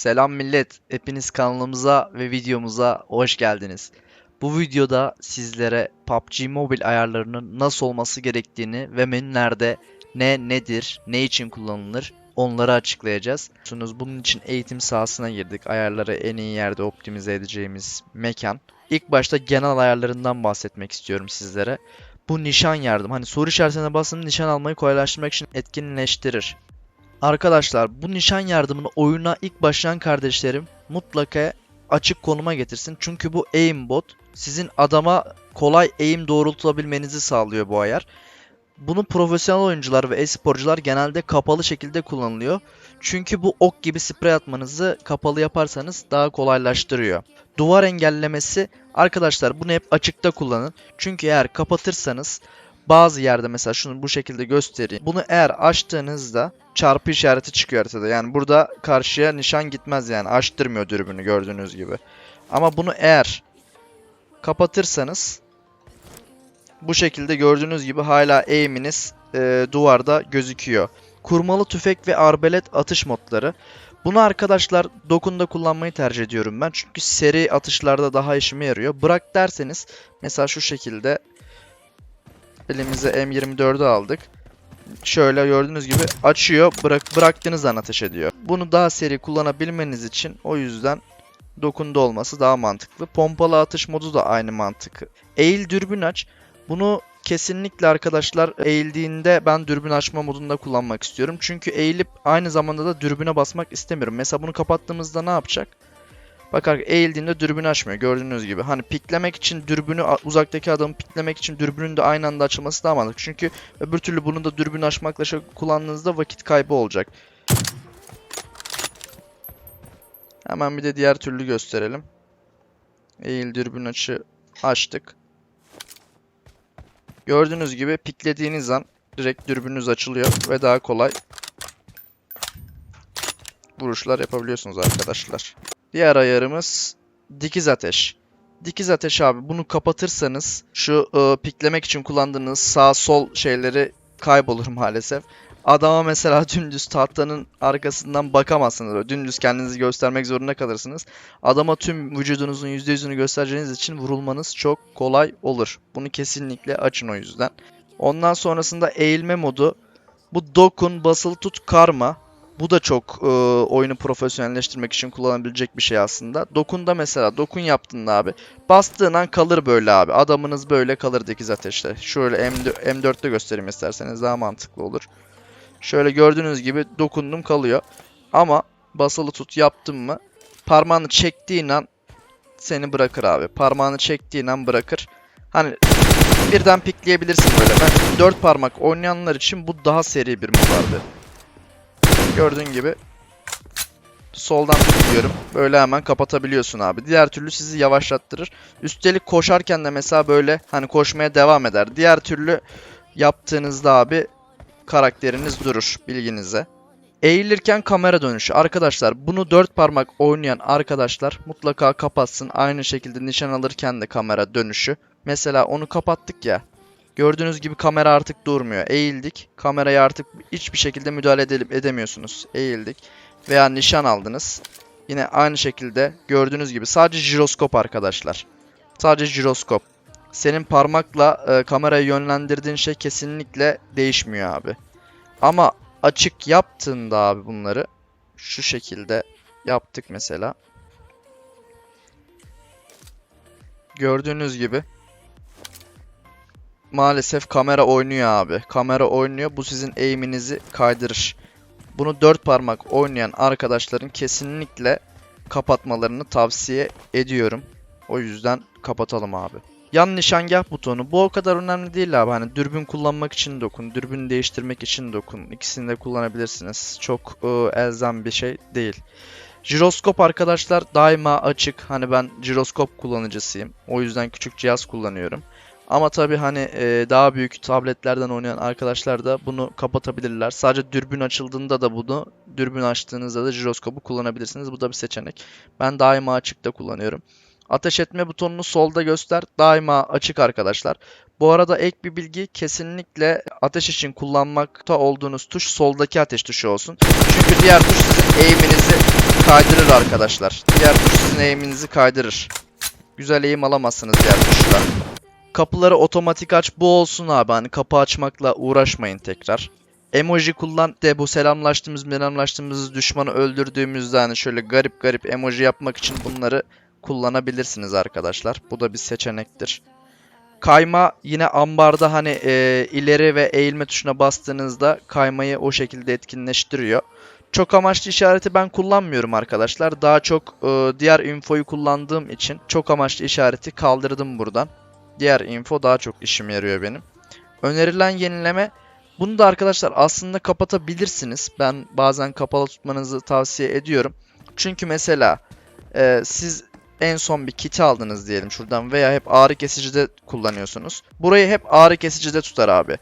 Selam millet. Hepiniz kanalımıza ve videomuza hoş geldiniz. Bu videoda sizlere PUBG Mobile ayarlarının nasıl olması gerektiğini ve menülerde ne nedir, ne için kullanılır onları açıklayacağız. Bunun için eğitim sahasına girdik. Ayarları en iyi yerde optimize edeceğimiz mekan. İlk başta genel ayarlarından bahsetmek istiyorum sizlere. Bu nişan yardım. Hani soru işaretine basın nişan almayı kolaylaştırmak için etkinleştirir. Arkadaşlar bu nişan yardımını oyuna ilk başlayan kardeşlerim mutlaka açık konuma getirsin. Çünkü bu aimbot sizin adama kolay aim doğrultulabilmenizi sağlıyor bu ayar. Bunu profesyonel oyuncular ve e-sporcular genelde kapalı şekilde kullanılıyor. Çünkü bu ok gibi sprey atmanızı kapalı yaparsanız daha kolaylaştırıyor. Duvar engellemesi arkadaşlar bunu hep açıkta kullanın. Çünkü eğer kapatırsanız bazı yerde mesela şunu bu şekilde göstereyim. Bunu eğer açtığınızda çarpı işareti çıkıyor haritada. Yani burada karşıya nişan gitmez yani açtırmıyor dürbünü gördüğünüz gibi. Ama bunu eğer kapatırsanız bu şekilde gördüğünüz gibi hala aim'iniz e, duvarda gözüküyor. Kurmalı tüfek ve arbelet atış modları. Bunu arkadaşlar dokunda kullanmayı tercih ediyorum ben. Çünkü seri atışlarda daha işime yarıyor. Bırak derseniz mesela şu şekilde elimize M24'ü aldık. Şöyle gördüğünüz gibi açıyor, bırak bıraktığınız an ateş ediyor. Bunu daha seri kullanabilmeniz için o yüzden dokunda olması daha mantıklı. Pompalı atış modu da aynı mantık. Eğil dürbün aç. Bunu kesinlikle arkadaşlar eğildiğinde ben dürbün açma modunda kullanmak istiyorum. Çünkü eğilip aynı zamanda da dürbüne basmak istemiyorum. Mesela bunu kapattığımızda ne yapacak? Bakar eğildiğinde dürbünü açmıyor gördüğünüz gibi. Hani piklemek için dürbünü uzaktaki adamı piklemek için dürbünün de aynı anda açılması daha mantıklı. Çünkü öbür türlü bunu da dürbün açmakla şey kullandığınızda vakit kaybı olacak. Hemen bir de diğer türlü gösterelim. Eğil dürbün açı açtık. Gördüğünüz gibi piklediğiniz an direkt dürbününüz açılıyor ve daha kolay vuruşlar yapabiliyorsunuz arkadaşlar. Diğer ayarımız dikiz ateş. Dikiz ateş abi bunu kapatırsanız şu e, piklemek için kullandığınız sağ sol şeyleri kaybolur maalesef. Adama mesela dümdüz tahtanın arkasından bakamazsınız. Dümdüz kendinizi göstermek zorunda kalırsınız. Adama tüm vücudunuzun %100'ünü göstereceğiniz için vurulmanız çok kolay olur. Bunu kesinlikle açın o yüzden. Ondan sonrasında eğilme modu. Bu dokun, basılı tut, karma. Bu da çok e, oyunu profesyonelleştirmek için kullanabilecek bir şey aslında. Dokunda mesela dokun yaptığında abi bastığın an kalır böyle abi. Adamınız böyle kalır dikiz ateşte. Şöyle M4'te göstereyim isterseniz daha mantıklı olur. Şöyle gördüğünüz gibi dokundum kalıyor. Ama basılı tut yaptım mı parmağını çektiğin an seni bırakır abi. Parmağını çektiğin an bırakır. Hani birden pikleyebilirsin böyle. Ben 4 parmak oynayanlar için bu daha seri bir mod. Gördüğün gibi soldan tutuyorum. Böyle hemen kapatabiliyorsun abi. Diğer türlü sizi yavaşlattırır. Üstelik koşarken de mesela böyle hani koşmaya devam eder. Diğer türlü yaptığınızda abi karakteriniz durur bilginize. Eğilirken kamera dönüşü. Arkadaşlar bunu dört parmak oynayan arkadaşlar mutlaka kapatsın. Aynı şekilde nişan alırken de kamera dönüşü. Mesela onu kapattık ya. Gördüğünüz gibi kamera artık durmuyor. Eğildik. Kameraya artık hiçbir şekilde müdahale edip edemiyorsunuz. Eğildik. Veya nişan aldınız. Yine aynı şekilde gördüğünüz gibi sadece jiroskop arkadaşlar. Sadece jiroskop. Senin parmakla e, kamerayı yönlendirdiğin şey kesinlikle değişmiyor abi. Ama açık yaptığında abi bunları şu şekilde yaptık mesela. Gördüğünüz gibi maalesef kamera oynuyor abi. Kamera oynuyor. Bu sizin aim'inizi kaydırır. Bunu dört parmak oynayan arkadaşların kesinlikle kapatmalarını tavsiye ediyorum. O yüzden kapatalım abi. Yan nişangah butonu. Bu o kadar önemli değil abi. Hani dürbün kullanmak için dokun, dürbün değiştirmek için dokun. İkisini de kullanabilirsiniz. Çok e, elzem bir şey değil. Jiroskop arkadaşlar daima açık. Hani ben jiroskop kullanıcısıyım. O yüzden küçük cihaz kullanıyorum. Ama tabi hani e, daha büyük tabletlerden oynayan arkadaşlar da bunu kapatabilirler. Sadece dürbün açıldığında da bunu, dürbün açtığınızda da jiroskopu kullanabilirsiniz. Bu da bir seçenek. Ben daima açıkta kullanıyorum. Ateş etme butonunu solda göster. Daima açık arkadaşlar. Bu arada ek bir bilgi kesinlikle ateş için kullanmakta olduğunuz tuş soldaki ateş tuşu olsun. Çünkü diğer tuş sizin eğiminizi kaydırır arkadaşlar. Diğer tuş sizin eğiminizi kaydırır. Güzel eğim alamazsınız diğer tuşla. Kapıları otomatik aç bu olsun abi. Hani kapı açmakla uğraşmayın tekrar. Emoji kullan de bu selamlaştığımız selamlaştığımız düşmanı öldürdüğümüzde hani şöyle garip garip emoji yapmak için bunları kullanabilirsiniz arkadaşlar. Bu da bir seçenektir. Kayma yine ambarda hani e, ileri ve eğilme tuşuna bastığınızda kaymayı o şekilde etkinleştiriyor. Çok amaçlı işareti ben kullanmıyorum arkadaşlar. Daha çok e, diğer infoyu kullandığım için çok amaçlı işareti kaldırdım buradan. Diğer info daha çok işime yarıyor benim. Önerilen yenileme bunu da arkadaşlar aslında kapatabilirsiniz. Ben bazen kapalı tutmanızı tavsiye ediyorum. Çünkü mesela e, siz en son bir kiti aldınız diyelim şuradan veya hep ağrı kesicide kullanıyorsunuz. Burayı hep ağrı kesicide tutar abi.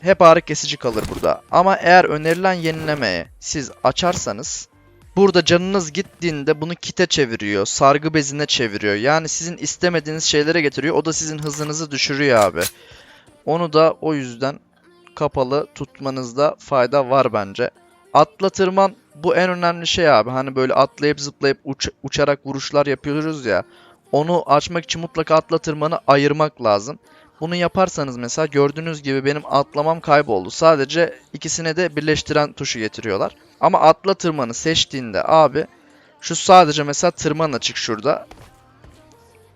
Hep ağrı kesici kalır burada. Ama eğer önerilen yenilemeyi siz açarsanız burada canınız gittiğinde bunu kite çeviriyor, sargı bezine çeviriyor. Yani sizin istemediğiniz şeylere getiriyor. O da sizin hızınızı düşürüyor abi. Onu da o yüzden kapalı tutmanızda fayda var bence. Atla tırman bu en önemli şey abi. Hani böyle atlayıp zıplayıp uç- uçarak vuruşlar yapıyoruz ya. Onu açmak için mutlaka atla tırmanı ayırmak lazım. Bunu yaparsanız mesela gördüğünüz gibi benim atlamam kayboldu. Sadece ikisine de birleştiren tuşu getiriyorlar. Ama atla tırmanı seçtiğinde abi şu sadece mesela tırman açık şurada.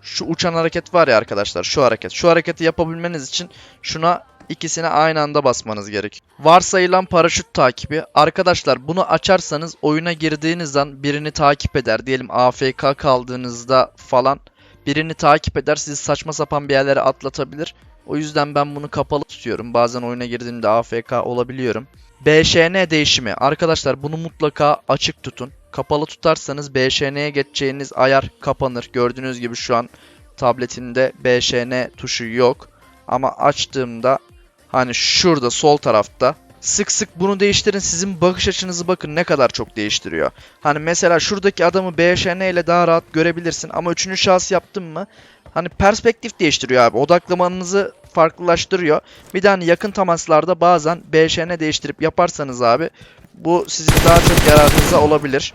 Şu uçan hareket var ya arkadaşlar şu hareket. Şu hareketi yapabilmeniz için şuna ikisine aynı anda basmanız gerek. Varsayılan paraşüt takibi. Arkadaşlar bunu açarsanız oyuna girdiğiniz an birini takip eder. Diyelim AFK kaldığınızda falan birini takip eder sizi saçma sapan bir yerlere atlatabilir. O yüzden ben bunu kapalı tutuyorum. Bazen oyuna girdiğimde AFK olabiliyorum. BŞN değişimi. Arkadaşlar bunu mutlaka açık tutun. Kapalı tutarsanız BŞN'ye geçeceğiniz ayar kapanır. Gördüğünüz gibi şu an tabletimde BŞN tuşu yok. Ama açtığımda hani şurada sol tarafta sık sık bunu değiştirin. Sizin bakış açınızı bakın ne kadar çok değiştiriyor. Hani mesela şuradaki adamı BŞN ile daha rahat görebilirsin ama üçüncü şahıs yaptın mı hani perspektif değiştiriyor abi. Odaklamanızı farklılaştırıyor. Bir de hani yakın temaslarda bazen BŞN değiştirip yaparsanız abi bu sizin daha çok yararınıza olabilir.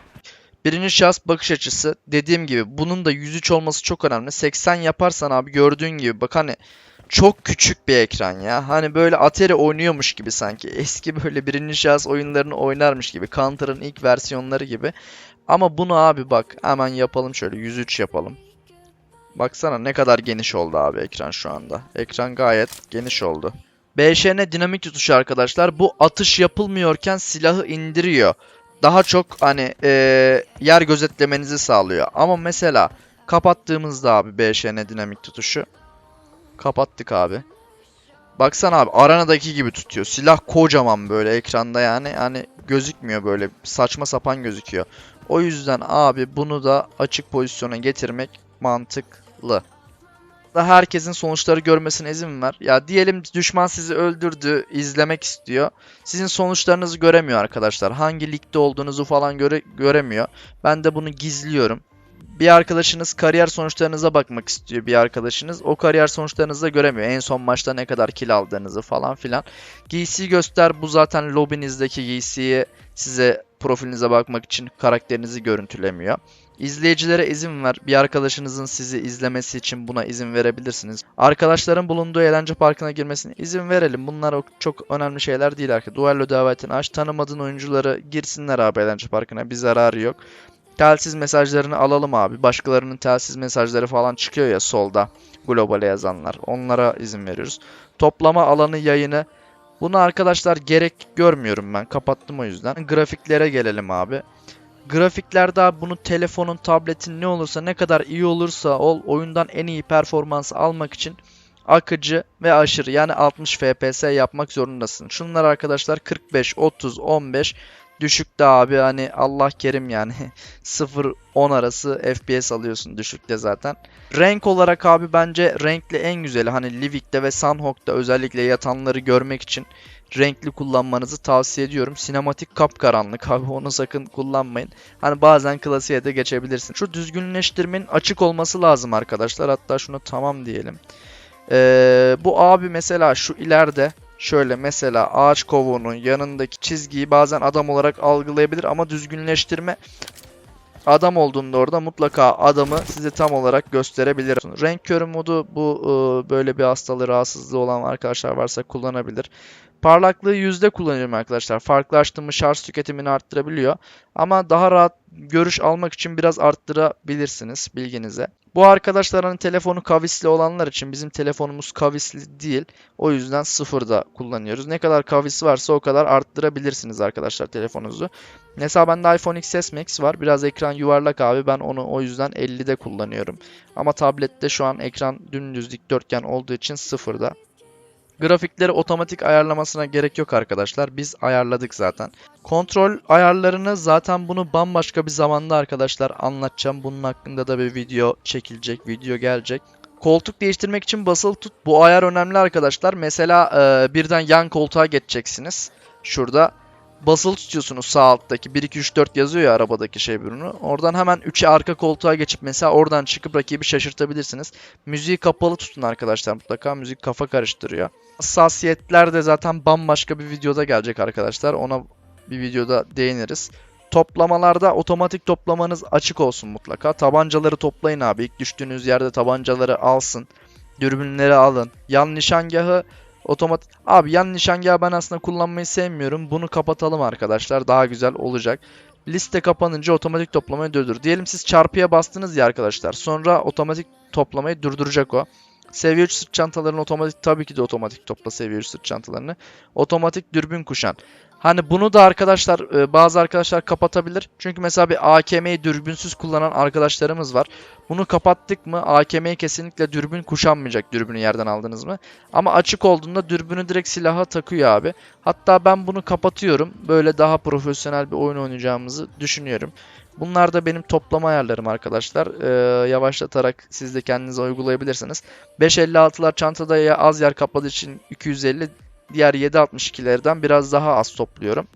Birinci şahıs bakış açısı dediğim gibi bunun da 103 olması çok önemli. 80 yaparsan abi gördüğün gibi bak hani çok küçük bir ekran ya. Hani böyle Atari oynuyormuş gibi sanki. Eski böyle birinci şahıs oyunlarını oynarmış gibi. Counter'ın ilk versiyonları gibi. Ama bunu abi bak hemen yapalım şöyle 103 yapalım. Baksana ne kadar geniş oldu abi ekran şu anda. Ekran gayet geniş oldu. BŞN dinamik tutuşu arkadaşlar. Bu atış yapılmıyorken silahı indiriyor. Daha çok hani eee, yer gözetlemenizi sağlıyor. Ama mesela kapattığımızda abi BŞN dinamik tutuşu. Kapattık abi. Baksana abi arenadaki gibi tutuyor. Silah kocaman böyle ekranda yani. Hani gözükmüyor böyle saçma sapan gözüküyor. O yüzden abi bunu da açık pozisyona getirmek mantıklı. Da herkesin sonuçları görmesine izin ver. Ya diyelim düşman sizi öldürdü, izlemek istiyor. Sizin sonuçlarınızı göremiyor arkadaşlar. Hangi ligde olduğunuzu falan göre göremiyor. Ben de bunu gizliyorum. Bir arkadaşınız kariyer sonuçlarınıza bakmak istiyor bir arkadaşınız. O kariyer sonuçlarınızı da göremiyor. En son maçta ne kadar kill aldığınızı falan filan. Giysiyi göster. Bu zaten lobinizdeki giysiyi size profilinize bakmak için karakterinizi görüntülemiyor. İzleyicilere izin ver. Bir arkadaşınızın sizi izlemesi için buna izin verebilirsiniz. Arkadaşların bulunduğu eğlence parkına girmesine izin verelim. Bunlar çok önemli şeyler değil arkadaşlar. Duello davetini aç. Tanımadığın oyuncuları girsinler abi eğlence parkına. Bir zararı yok. Telsiz mesajlarını alalım abi. Başkalarının telsiz mesajları falan çıkıyor ya solda. Globale yazanlar. Onlara izin veriyoruz. Toplama alanı yayını. Bunu arkadaşlar gerek görmüyorum ben. Kapattım o yüzden. Grafiklere gelelim abi. Grafiklerde abi bunu telefonun, tabletin ne olursa ne kadar iyi olursa ol oyundan en iyi performans almak için akıcı ve aşırı yani 60 FPS yapmak zorundasın. Şunlar arkadaşlar 45, 30, 15 düşükte abi hani Allah kerim yani 0-10 arası FPS alıyorsun düşükte zaten. Renk olarak abi bence renkli en güzeli hani Livik'te ve Sanhok'ta özellikle yatanları görmek için renkli kullanmanızı tavsiye ediyorum. Sinematik kapkaranlık abi onu sakın kullanmayın. Hani bazen klasiğe de geçebilirsin. Şu düzgünleştirmenin açık olması lazım arkadaşlar. Hatta şunu tamam diyelim. Ee, bu abi mesela şu ileride şöyle mesela ağaç kovuğunun yanındaki çizgiyi bazen adam olarak algılayabilir ama düzgünleştirme adam olduğunda orada mutlaka adamı size tam olarak gösterebilir. Renk körü modu bu e, böyle bir hastalığı rahatsızlığı olan arkadaşlar varsa kullanabilir. Parlaklığı yüzde kullanıyorum arkadaşlar. Farklılaştırma şarj tüketimini arttırabiliyor. Ama daha rahat görüş almak için biraz arttırabilirsiniz bilginize. Bu arkadaşların telefonu kavisli olanlar için bizim telefonumuz kavisli değil. O yüzden sıfırda kullanıyoruz. Ne kadar kavisi varsa o kadar arttırabilirsiniz arkadaşlar telefonunuzu. Mesela bende iPhone XS Max var. Biraz ekran yuvarlak abi. Ben onu o yüzden 50'de kullanıyorum. Ama tablette şu an ekran dümdüz dikdörtgen olduğu için sıfırda. Grafikleri otomatik ayarlamasına gerek yok arkadaşlar. Biz ayarladık zaten. Kontrol ayarlarını zaten bunu bambaşka bir zamanda arkadaşlar anlatacağım. Bunun hakkında da bir video çekilecek, video gelecek. Koltuk değiştirmek için basılı tut. Bu ayar önemli arkadaşlar. Mesela e, birden yan koltuğa geçeceksiniz. Şurada basılı tutuyorsunuz sağ alttaki 1 2 3 4 yazıyor ya arabadaki şey ürünü. Oradan hemen 3'e arka koltuğa geçip mesela oradan çıkıp rakibi şaşırtabilirsiniz. Müziği kapalı tutun arkadaşlar mutlaka. Müzik kafa karıştırıyor. Hassasiyetler de zaten bambaşka bir videoda gelecek arkadaşlar. Ona bir videoda değiniriz. Toplamalarda otomatik toplamanız açık olsun mutlaka. Tabancaları toplayın abi. İlk düştüğünüz yerde tabancaları alsın. Dürbünleri alın. Yan nişangahı otomatik... Abi yan nişangahı ben aslında kullanmayı sevmiyorum. Bunu kapatalım arkadaşlar. Daha güzel olacak. Liste kapanınca otomatik toplamayı durdur. Diyelim siz çarpıya bastınız ya arkadaşlar. Sonra otomatik toplamayı durduracak o. Seviye 3 sırt çantalarını otomatik tabii ki de otomatik topla seviye 3 sırt çantalarını. Otomatik dürbün kuşan. Hani bunu da arkadaşlar e, bazı arkadaşlar kapatabilir. Çünkü mesela bir AKM'yi dürbünsüz kullanan arkadaşlarımız var. Bunu kapattık mı AKM'yi kesinlikle dürbün kuşanmayacak dürbünü yerden aldınız mı. Ama açık olduğunda dürbünü direkt silaha takıyor abi. Hatta ben bunu kapatıyorum. Böyle daha profesyonel bir oyun oynayacağımızı düşünüyorum. Bunlar da benim toplama ayarlarım arkadaşlar. Ee, yavaşlatarak siz de kendinize uygulayabilirsiniz. 556'lar çantada ya az yer kapladığı için 250, diğer 762'lerden biraz daha az topluyorum.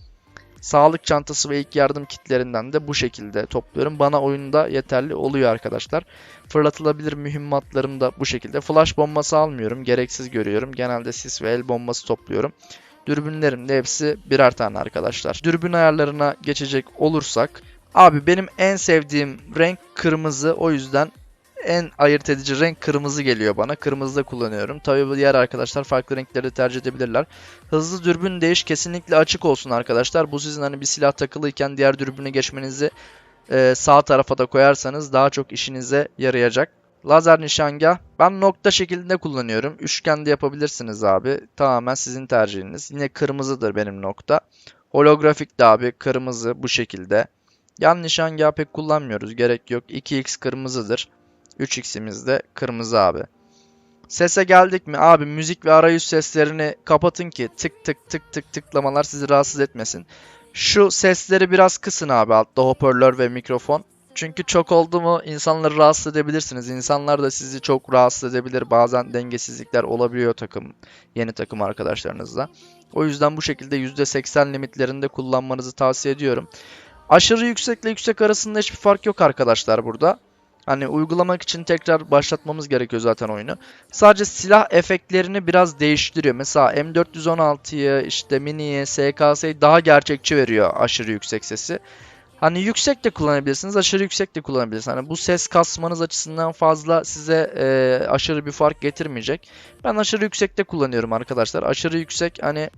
Sağlık çantası ve ilk yardım kitlerinden de bu şekilde topluyorum. Bana oyunda yeterli oluyor arkadaşlar. Fırlatılabilir mühimmatlarım da bu şekilde. Flash bombası almıyorum. Gereksiz görüyorum. Genelde sis ve el bombası topluyorum. Dürbünlerim de hepsi birer tane arkadaşlar. Dürbün ayarlarına geçecek olursak Abi benim en sevdiğim renk kırmızı. O yüzden en ayırt edici renk kırmızı geliyor bana. Kırmızı da kullanıyorum. Tabii diğer arkadaşlar farklı renkleri tercih edebilirler. Hızlı dürbün değiş kesinlikle açık olsun arkadaşlar. Bu sizin hani bir silah takılıyken diğer dürbüne geçmenizi e, sağ tarafa da koyarsanız daha çok işinize yarayacak. Lazer nişangah ben nokta şeklinde kullanıyorum. Üçgen de yapabilirsiniz abi. Tamamen sizin tercihiniz. Yine kırmızıdır benim nokta. Holografik de abi kırmızı bu şekilde. Yan nişangahı pek kullanmıyoruz. Gerek yok. 2x kırmızıdır. 3x'imiz de kırmızı abi. Sese geldik mi? Abi müzik ve arayüz seslerini kapatın ki tık tık tık tık tıklamalar sizi rahatsız etmesin. Şu sesleri biraz kısın abi altta hoparlör ve mikrofon. Çünkü çok oldu mu insanları rahatsız edebilirsiniz. İnsanlar da sizi çok rahatsız edebilir. Bazen dengesizlikler olabiliyor takım yeni takım arkadaşlarınızla. O yüzden bu şekilde %80 limitlerinde kullanmanızı tavsiye ediyorum. Aşırı yüksekle yüksek arasında hiçbir fark yok arkadaşlar burada. Hani uygulamak için tekrar başlatmamız gerekiyor zaten oyunu. Sadece silah efektlerini biraz değiştiriyor. Mesela M416'yı işte Mini'ye, SKS'yi daha gerçekçi veriyor aşırı yüksek sesi. Hani yüksek de kullanabilirsiniz, aşırı yüksek de kullanabilirsiniz. Hani bu ses kasmanız açısından fazla size e, aşırı bir fark getirmeyecek. Ben aşırı yüksekte kullanıyorum arkadaşlar. Aşırı yüksek hani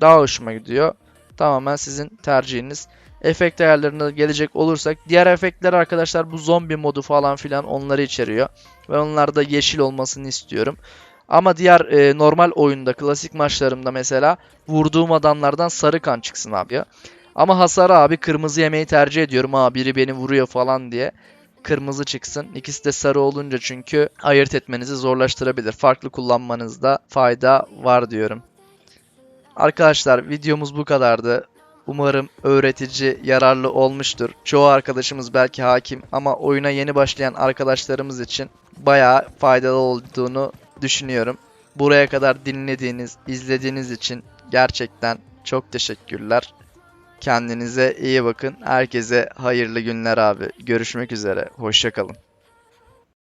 daha hoşuma gidiyor. Tamamen sizin tercihiniz efekt ayarlarına gelecek olursak diğer efektler arkadaşlar bu zombi modu falan filan onları içeriyor. Ve onlarda yeşil olmasını istiyorum. Ama diğer e, normal oyunda klasik maçlarımda mesela vurduğum adamlardan sarı kan çıksın abi ya. Ama hasarı abi kırmızı yemeği tercih ediyorum. Ha biri beni vuruyor falan diye. Kırmızı çıksın. İkisi de sarı olunca çünkü ayırt etmenizi zorlaştırabilir. Farklı kullanmanızda fayda var diyorum. Arkadaşlar videomuz bu kadardı. Umarım öğretici, yararlı olmuştur. Çoğu arkadaşımız belki hakim ama oyuna yeni başlayan arkadaşlarımız için bayağı faydalı olduğunu düşünüyorum. Buraya kadar dinlediğiniz, izlediğiniz için gerçekten çok teşekkürler. Kendinize iyi bakın. Herkese hayırlı günler abi. Görüşmek üzere. Hoşça kalın.